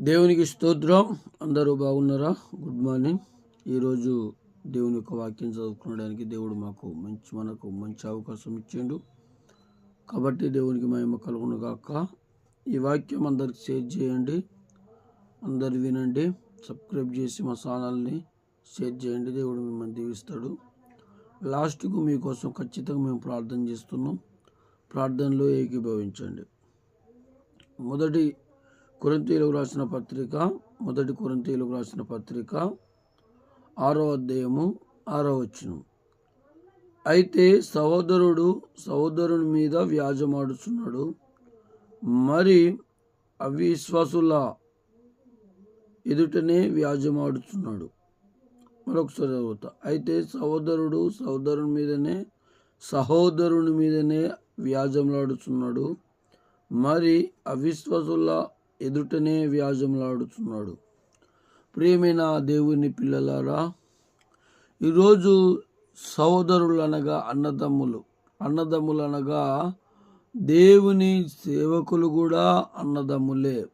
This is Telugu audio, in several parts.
దేవునికి స్తోత్రం. అందరూ బాగున్నారా? గుడ్ మార్నింగ్ ఈరోజు దేవుని యొక్క వాక్యం చదువుకోవడానికి దేవుడు మాకు మంచి మనకు మంచి అవకాశం ఇచ్చిండు. కాబట్టి దేవునికి మహిమ కలుగును కాక ఈ వాక్యం అందరికి షేర్ చేయండి. అందరు వినండి. సబ్స్క్రైబ్ చేసి మా ఛానల్ని షేర్ చేయండి. దేవుడు మిమ్మల్ని దీవిస్తాడు. లాస్ట్కు మీకోసం ఖచ్చితంగా మేము ప్రార్థన చేస్తున్నాం. ప్రార్థనలో ఏకీభవించండి. మొదటి కొరింతీయులకు రాసిన పత్రిక మొదటి కొరింతీయులకు రాసిన పత్రిక ఆరో అధ్యాయము ఆరో వచ్చును అయితే సహోదరుడు సహోదరుని మీద వ్యాజమాడుచున్నాడు. మరి అవిశ్వాసుల ఎదుటనే వ్యాజమాడుచున్నాడు. మరొకసారి చదువుతా. అయితే సహోదరుడు సహోదరుని మీదనే సహోదరుని మీదనే వ్యాజంలాడుచున్నాడు మరి అవిశ్వాసుల ఎదుటనే వ్యాజములాడుతున్నాడు. ప్రేమైన దేవుని పిల్లలారా ఈరోజు సహోదరులు అనగా అన్నదమ్ములు అన్నదమ్ములు అనగా దేవుని సేవకులు కూడా అన్నదమ్ములే.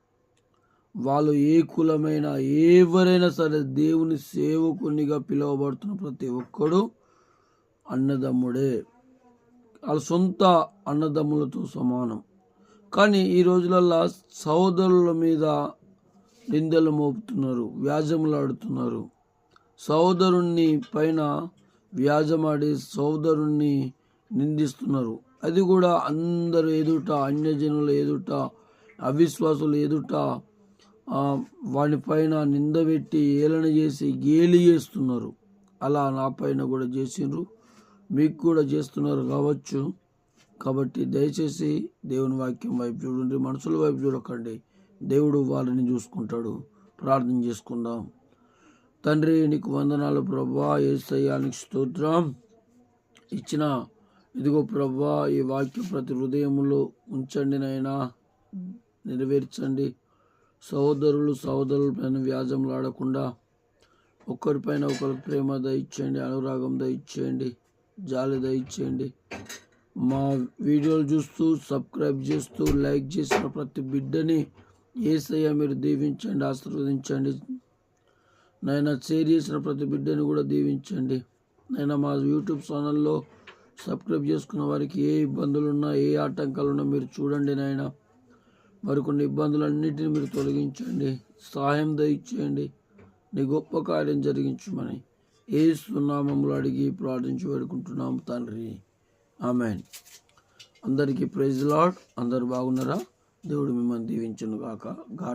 వాళ్ళు ఏ కులమైన ఎవరైనా సరే దేవుని సేవకునిగా పిలువబడుతున్న ప్రతి ఒక్కడు అన్నదమ్ముడే. వాళ్ళ సొంత అన్నదమ్ములతో సమానం. కానీ ఈ రోజులల్లో సహోదరుల మీద నిందలు మోపుతున్నారు వ్యాజములాడుతున్నారు. సహోదరుణ్ణి పైన వ్యాజమాడి సహోదరుణ్ణి నిందిస్తున్నారు. అది కూడా అందరు ఎదుట అన్యజనుల ఎదుట అవిశ్వాసులు ఎదుట వాని పైన నిందబెట్టి ఏలన చేసి గేలి చేస్తున్నారు. అలా నా పైన కూడా చేసిండ్రు. మీకు కూడా చేస్తున్నారు కావచ్చు. కాబట్టి దయచేసి దేవుని వాక్యం వైపు చూడండి మనుషుల వైపు చూడకండి. దేవుడు వాళ్ళని చూసుకుంటాడు. ప్రార్థన చేసుకుందాం. తండ్రి నీకు వందనాలు ప్రభా ఏసయ్యానికి స్తోత్రం ఇచ్చిన. ఇదిగో ప్రభా ఈ వాక్యం ప్రతి హృదయంలో ఉంచండి నైనా నెరవేర్చండి. సహోదరులు సహోదరుల పైన వ్యాజంలాడకుండా ఒకరిపైన ఒకరికి ప్రేమ దయచేయండి అనురాగం దయచేయండి జాలి దయచేయండి. మా వీడియోలు చూస్తూ సబ్స్క్రైబ్ చేస్తూ లైక్ చేసిన ప్రతి బిడ్డని ఏసయ్య మీరు దీవించండి ఆశీర్వదించండి. నైనా షేర్ చేసిన ప్రతి బిడ్డని కూడా దీవించండి. నైనా మా యూట్యూబ్ ఛానల్లో సబ్స్క్రైబ్ చేసుకున్న వారికి ఏ ఇబ్బందులు ఉన్నా ఏ ఆటంకాలు ఉన్నా మీరు చూడండి నాయన మరికొన్ని ఇబ్బందులన్నింటినీ మీరు తొలగించండి. సహాయం దయచేయండి. నీ గొప్ప కార్యం జరిగించమని ఏ సున్నామములు అడిగి ప్రార్థించి వేడుకుంటున్నాము తండ్రి. ఆమెన్. అందరికీ ప్రైజ్ లాడ్ అందరు బాగున్నారా? దేవుడు మిమ్మల్ని దీవించును గాక గాడ్